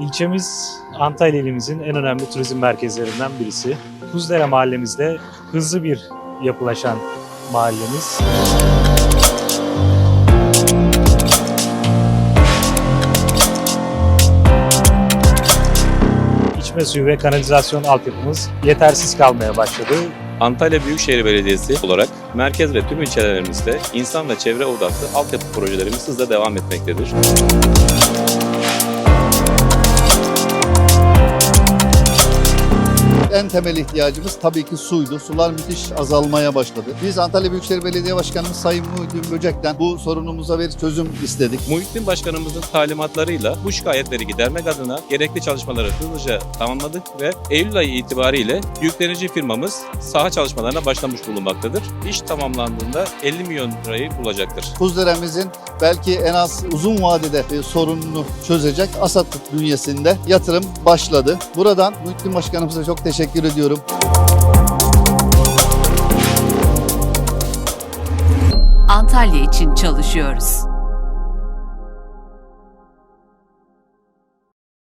İlçemiz Antalya ilimizin en önemli turizm merkezlerinden birisi. Kuzdere mahallemizde hızlı bir yapılaşan mahallemiz. İçme suyu ve kanalizasyon altyapımız yetersiz kalmaya başladı. Antalya Büyükşehir Belediyesi olarak merkez ve tüm ilçelerimizde insan ve çevre odaklı altyapı projelerimiz hızla devam etmektedir. En temel ihtiyacımız tabii ki suydu. Sular müthiş azalmaya başladı. Biz Antalya Büyükşehir Belediye Başkanımız Sayın Muhittin Böcek'ten bu sorunumuza bir çözüm istedik. Muhittin Başkanımızın talimatlarıyla bu şikayetleri gidermek adına gerekli çalışmaları hızlıca tamamladık ve Eylül ayı itibariyle yüklenici firmamız saha çalışmalarına başlamış bulunmaktadır. İş tamamlandığında 50 milyon lirayı bulacaktır. Kuzderemizin belki en az uzun vadede e, sorununu çözecek Asat bünyesinde yatırım başladı. Buradan Muhittin Başkanımıza çok teşekkür ediyorum. Antalya için çalışıyoruz.